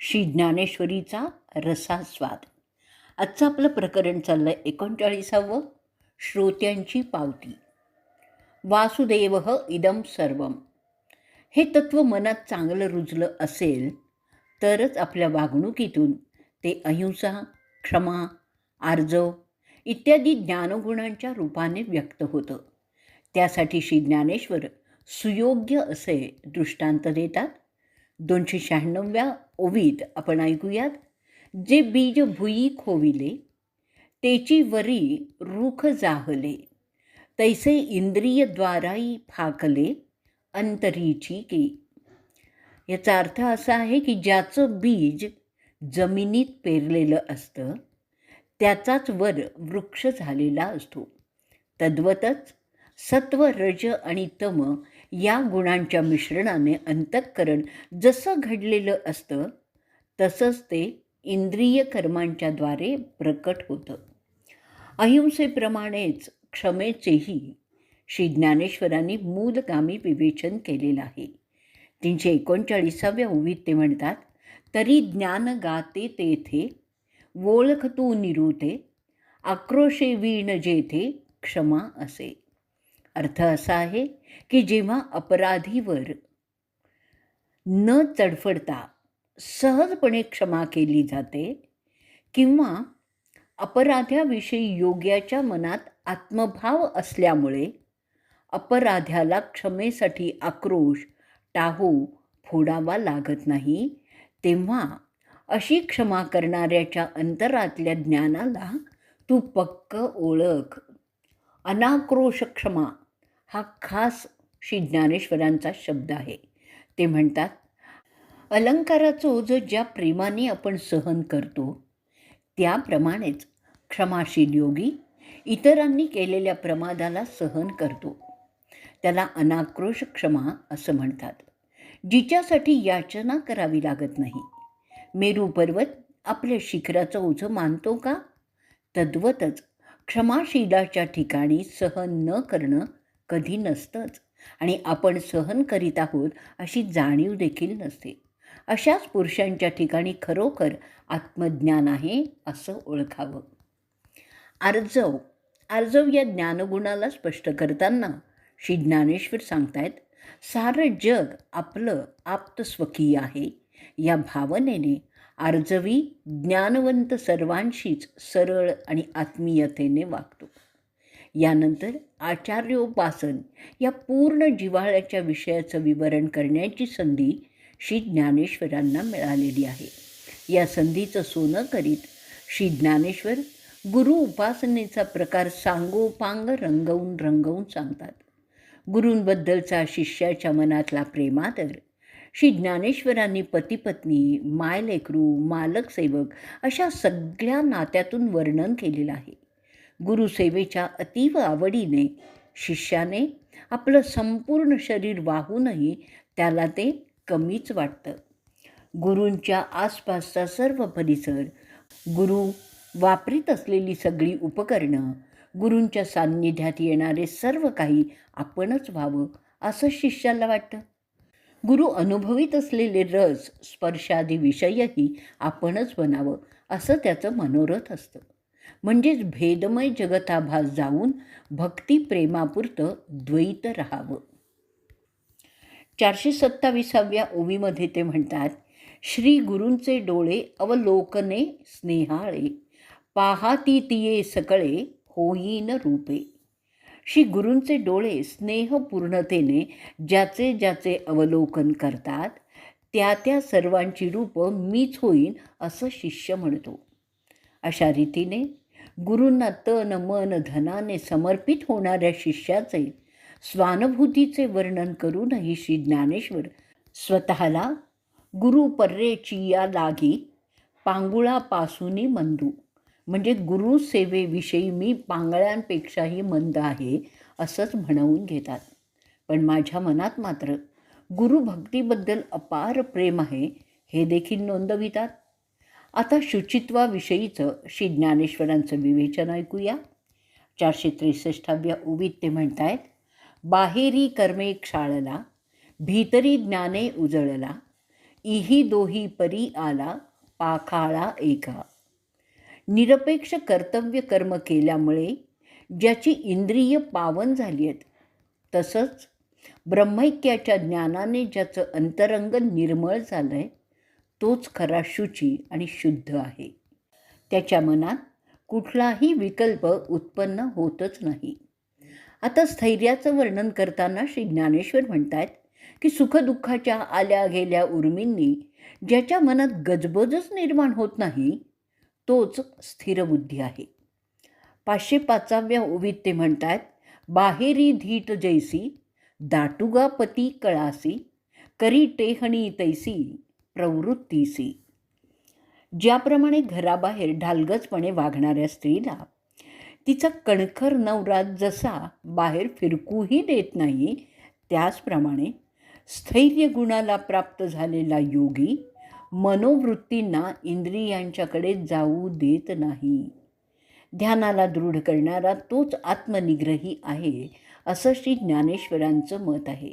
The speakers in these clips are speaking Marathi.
श्री ज्ञानेश्वरीचा रसास्वाद. आजचं आपलं प्रकरण चाललं आहे एकोणचाळीसावं श्रोत्यांची पावती. वासुदेव इदम सर्व हे तत्त्व मनात चांगलं रुजलं असेल तरच आपल्या वागणुकीतून ते अहिंसा क्षमा आर्जव इत्यादी ज्ञानगुणांच्या रूपाने व्यक्त होतं. त्यासाठी श्री ज्ञानेश्वर सुयोग्य असे दृष्टांत देतात. दोनशे शहाण्णव्या ओवीत आपण ऐकूयात. जे बीज भुई खोविले तेची वरी रुख जाहले. तैसे इंद्रियद्वाराई फाकले अंतरीची की. याचा अर्थ असा आहे की ज्याचं बीज जमिनीत पेरलेलं असतं त्याचाच वर वृक्ष झालेला असतो. तद्वतच सत्व रज आणि तम या गुणांच्या मिश्रणाने अंतःकरण जसं घडलेलं असतं तसंच ते इंद्रिय कर्मांच्याद्वारे प्रकट होतं. अहिंसेप्रमाणेच क्षमेचेही श्री ज्ञानेश्वरांनी मूलगामी विवेचन केलेलं आहे. तीनशे एकोणचाळीसाव्या ओवीत ते म्हणतात तरी ज्ञान गाते तेथे ओळख तू निरुते आक्रोशे वीण जेथे क्षमा असे. अर्थ असा आहे की जेव्हा अपराधीवर न चडफडता सहजपणे क्षमा केली जाते किंवा अपराध्याविषयी योग्याच्या मनात आत्मभाव असल्यामुळे अपराध्याला क्षमेसाठी आक्रोश टाहू फोडावा लागत नाही तेव्हा अशी क्षमा करणाऱ्याच्या अंतरातल्या ज्ञानाला तू पक्क ओळख. अनाक्रोश क्षमा हा खास श्री ज्ञानेश्वरांचा शब्द आहे. ते म्हणतात अलंकाराचं ओझं ज्या प्रेमाने आपण सहन करतो त्याप्रमाणेच क्षमाशील योगी इतरांनी केलेल्या प्रमादाला सहन करतो. त्याला अनाक्रोश क्षमा असं म्हणतात. जिच्यासाठी याचना करावी लागत नाही. मेरू पर्वत आपल्या शिखराचं ओझं मानतो का? तद्वतच क्षमाशीलाच्या ठिकाणी सहन न करणं कधी नसतंच आणि आपण सहन करीत आहोत अशी जाणीव देखील नसते. अशाच पुरुषांच्या ठिकाणी खरोखर आत्मज्ञान आहे असं ओळखावं. आर्जव आर्जव या ज्ञानगुणाला स्पष्ट करताना श्री ज्ञानेश्वर सांगतायत सारं जग आपलं आप्तस्वकीय आहे या भावनेने आर्जवी ज्ञानवंत सर्वांशीच सरळ आणि आत्मीयतेने वागतो. यानंतर आचार्योपासन या पूर्ण जिव्हाळ्याच्या विषयाचं विवरण करण्याची संधी श्री ज्ञानेश्वरांना मिळालेली आहे. या संधीचं सोनं करीत श्री ज्ञानेश्वर गुरु उपासनेचा प्रकार सांगोपांग रंगवून रंगवून सांगतात. गुरूंबद्दलचा शिष्याच्या मनातला प्रेमादर श्री ज्ञानेश्वरांनी पतीपत्नी मायलेकरू मालक सेवक अशा सगळ्या नात्यातून वर्णन केलेलं आहे. गुरुसेवेच्या अतीव आवडीने शिष्याने आपलं संपूर्ण शरीर वाहूनही त्याला ते कमीच वाटतं. गुरूंच्या आसपासचा सर्व परिसर गुरु वापरीत असलेली सगळी उपकरणं गुरूंच्या सान्निध्यात येणारे सर्व काही आपणच व्हावं असं शिष्याला वाटतं. गुरु अनुभवित असलेले रस स्पर्शादी विषयही आपणच बनावं असं त्याचं मनोरथ असतं. म्हणजेच भेदमय जगताभास जाऊन भक्ती प्रेमापुरतं द्वैत राहावं. चारशे सत्ताविसाव्या ओवीमध्ये ते म्हणतात श्री गुरूंचे डोळे अवलोकने स्नेहाळे पाहाती तिये सकळे होईन रूपे. श्री गुरूंचे डोळे स्नेहपूर्णतेने ज्याचे ज्याचे अवलोकन करतात त्या त्या सर्वांची रूपं मीच होईन असं शिष्य म्हणतो. अशा रीतीने गुरूंना तन मन धनाने समर्पित होणाऱ्या शिष्याचे स्वानुभूतीचे वर्णन करूनही श्री ज्ञानेश्वर स्वतःला गुरु पर्रेची या लागी पांगुळापासूनही मंदू. म्हणजे गुरुसेवेविषयी मी पांगळ्यांपेक्षाही मंद आहे असंच म्हणवून घेतात. पण माझ्या मनात मात्र गुरुभक्तीबद्दल अपार प्रेम आहे हे देखील नोंदवितात. आता शुचित्वाविषयीचं श्री ज्ञानेश्वरांचं विवेचन ऐकूया. चारशे त्रेसष्टाव्या उवीत ते म्हणतायत बाहेरी कर्मे क्षाळला भीतरी ज्ञाने उजळला इही दोही परी आला पाखाळा एका. निरपेक्ष कर्तव्य कर्म केल्यामुळे ज्याची इंद्रिय पावन झाली आहेत तसंच ब्रह्मैक्याच्या ज्ञानाने ज्याचं अंतरंग निर्मळ झालं आहे तोच खरा शुची आणि शुद्ध आहे. त्याच्या मनात कुठलाही विकल्प उत्पन्न होतच नाही. आता स्थैर्याचं वर्णन करताना श्री ज्ञानेश्वर म्हणतात की सुखदुःखाच्या आल्या गेल्या उर्मींनी ज्याच्या मनात गजबजच निर्माण होत नाही तोच स्थिरबुद्धी आहे. पाचशे पाचाव्या ओवीत ते म्हणतात बाहेरी धीट जैसी दाटुगा पती कळासी करी टेहणी तैसी प्रवृत्तीसी. ज्याप्रमाणे घराबाहेर ढालगजपणे वागणाऱ्या स्त्रीला तिचा कणखर नवरा जसा बाहेर फिरकूही देत नाही त्याचप्रमाणे स्थैर्य गुणाला प्राप्त झालेला योगी मनोवृत्तींना इंद्रियांच्याकडे जाऊ देत नाही. ध्यानाला दृढ करणारा तोच आत्मनिग्रही आहे असं श्री ज्ञानेश्वरांचं मत आहे.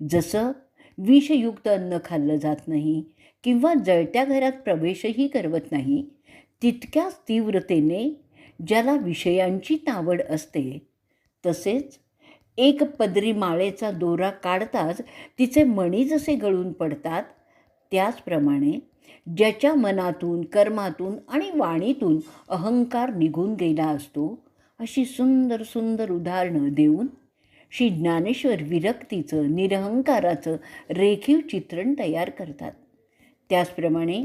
जसं विषयुक्त अन्न खाल्लं जात नाही किंवा जळत्या घरात प्रवेशही करवत नाही तितक्याच तीव्रतेने ज्याला विषयांची तावड असते तसेच एक पदरी माळेचा दोरा काढताच तिचे मणी जसे गळून पडतात त्याचप्रमाणे ज्याच्या मनातून कर्मातून आणि वाणीतून अहंकार निघून गेला असतो अशी सुंदर सुंदर उदाहरणं देऊन श्री ज्ञानेश्वर विरक्तीचं निरहंकाराचं रेखीव चित्रण तयार करतात. त्याचप्रमाणे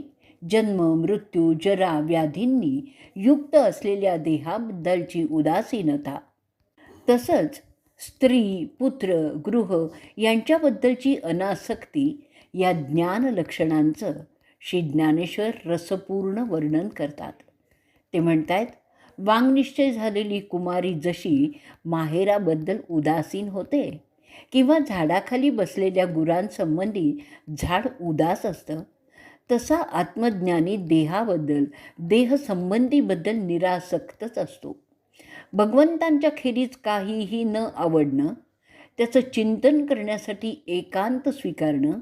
जन्म मृत्यू जरा व्याधींनी युक्त असलेल्या देहाबद्दलची उदासीनता तसंच स्त्री पुत्र गृह यांच्याबद्दलची अनासक्ती या ज्ञान लक्षणांचं श्री ज्ञानेश्वर रसपूर्ण वर्णन करतात. ते म्हणतायत वांगनिश्चय झालेली कुमारी जशी माहेराबद्दल उदासीन होते किंवा झाडाखाली बसलेल्या गुरांसंबंधी झाड उदास असतं तसा आत्मज्ञानी देहाबद्दल देहसंबंधीबद्दल निरासक्तच असतो. भगवंतांच्या खेरीज काहीही न आवडणं त्याचं चिंतन करण्यासाठी एकांत स्वीकारणं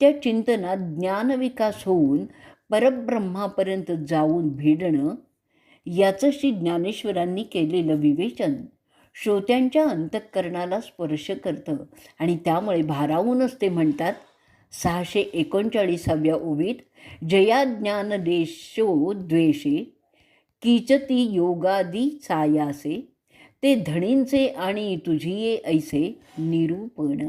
त्या चिंतनात ज्ञानविकास होऊन परब्रह्मापर्यंत जाऊन भिडणं याचं श्री ज्ञानेश्वरांनी केलेलं विवेचन श्रोत्यांच्या अंतःकरणाला स्पर्श करतं आणि त्यामुळे भारावूनच ते म्हणतात सहाशे एकोणचाळीसाव्या ओवीत जया ज्ञान देशो द्वेषे कीचती योगादी सायासे ते धणींचे आणि तुझिये ऐसे निरूपण.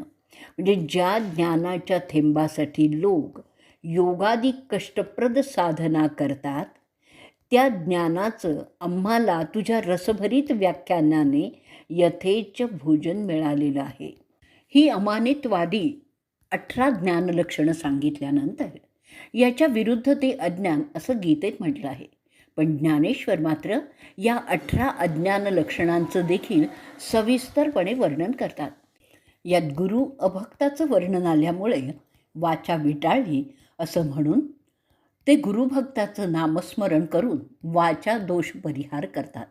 म्हणजे ज्या ज्ञानाच्या थेंबासाठी लोक योगादी कष्टप्रद साधना करतात त्या ज्ञानाचं आम्हाला तुझ्या रसभरीत व्याख्यानाने यथेच भोजन मिळालेलं आहे. ही अमानितवादी अठरा ज्ञानलक्षणं सांगितल्यानंतर याच्या विरुद्ध ते अज्ञान असं गीतेत म्हटलं आहे. पण ज्ञानेश्वर मात्र या अठरा अज्ञान लक्षणांचं देखील सविस्तरपणे वर्णन करतात. यात गुरु अभक्ताचं वर्णन आल्यामुळे वाचा विटाळली असं म्हणून ते गुरुभक्ताचं नामस्मरण करून वाचा दोष परिहार करतात.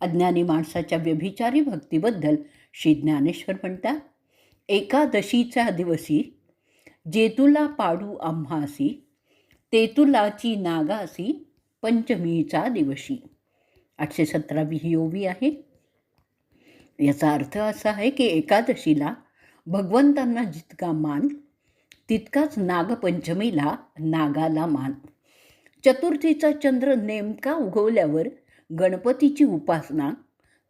अज्ञानी माणसाच्या व्यभिचारी भक्तीबद्दल श्री ज्ञानेश्वर म्हणतात एकादशीच्या दिवशी जेतुला पाडू आम्हासी तेतुलाची नागासी पंचमीचा दिवशी. आठशे सतरावी ही ओवी आहे. याचा अर्थ असा आहे की एकादशीला भगवंतांना जितका मान तितकाच नागपंचमीला नागाला मान. चतुर्थीचा चंद्र नेमका उगवल्यावर गणपतीची उपासना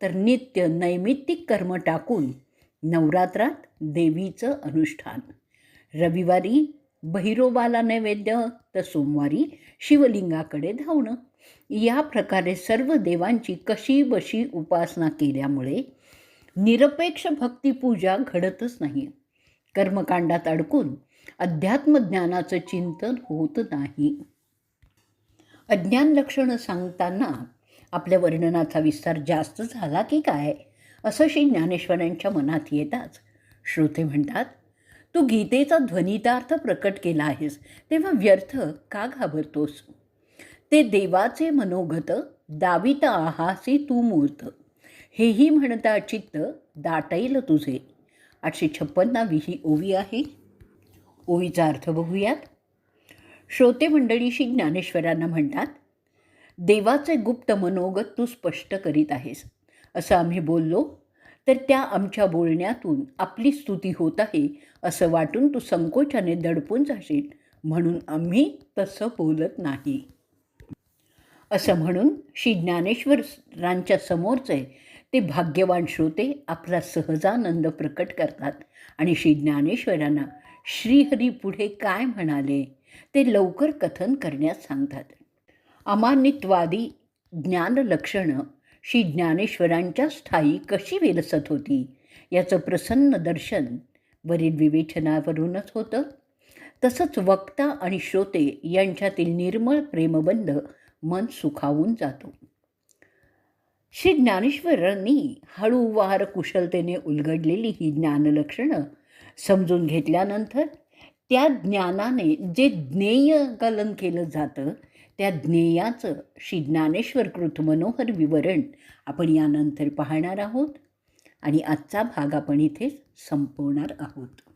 तर नित्य नैमित्तिक कर्म टाकून नवरात्रात देवीचं अनुष्ठान. रविवारी बहिरोबाला नैवेद्य तर सोमवारी शिवलिंगाकडे धावणं. या प्रकारे सर्व देवांची कशी बशी उपासना केल्यामुळे निरपेक्ष भक्तिपूजा घडतच नाही कर्मकांडात अडकून अध्यात्मज्ञानाचं चिंतन होत नाही. अज्ञान लक्षणं सांगताना आपल्या वर्णनाचा विस्तार जास्त झाला की काय? असं श्री ज्ञानेश्वरांच्या मनात येताच. श्रोते म्हणतात तू गीतेचा ध्वनितार्थ प्रकट केला आहेस तेव्हा व्यर्थ का घाबरतोस? ते देवाचे मनोगत दावित आहासी तू मूर्त. हेही म्हणता चित्त दाटैल तुझे. आठशे छप्पन्नावी ही ओवी आहे. ओवीचा अर्थ बघूयात. श्रोते मंडळीशी ज्ञानेश्वरांना म्हणतात देवाचे गुप्त मनोगत तू स्पष्ट करीत आहेस. असं आम्ही बोललो तर त्या आमच्या बोलण्यातून आपली स्तुती होत आहे असं वाटून तू संकोचाने दडपून जाशील. म्हणून आम्ही तसं बोलत नाही. असं म्हणून श्री ज्ञानेश्वरांच्या समोरचे ते भाग्यवान श्रोते आपला सहजानंद प्रकट करतात. आणि श्री ज्ञानेश्वरांना श्रीहरी पुढे काय म्हणाले ते लवकर कथन करण्यास सांगतात. अमानित्वादी ज्ञानलक्षणं श्री ज्ञानेश्वरांच्या स्थायी कशी विलसत होती याचं प्रसन्न दर्शन वरील विवेचनावरूनच होतं. तसंच वक्ता आणि श्रोते यांच्यातील निर्मळ प्रेमबंध मन सुखावून जातो. श्री ज्ञानेश्वरांनी हळूवार कुशलतेने उलगडलेली ही ज्ञानलक्षणं समजून घेतल्यानंतर त्या ज्ञानाने जे ज्ञेय कलन केलं जातं त्या ज्ञेयाचं श्री ज्ञानेश्वर कृत मनोहर विवरण आपण यानंतर पाहणार आहोत. आणि आजचा भाग आपण इथे संपवणार आहोत.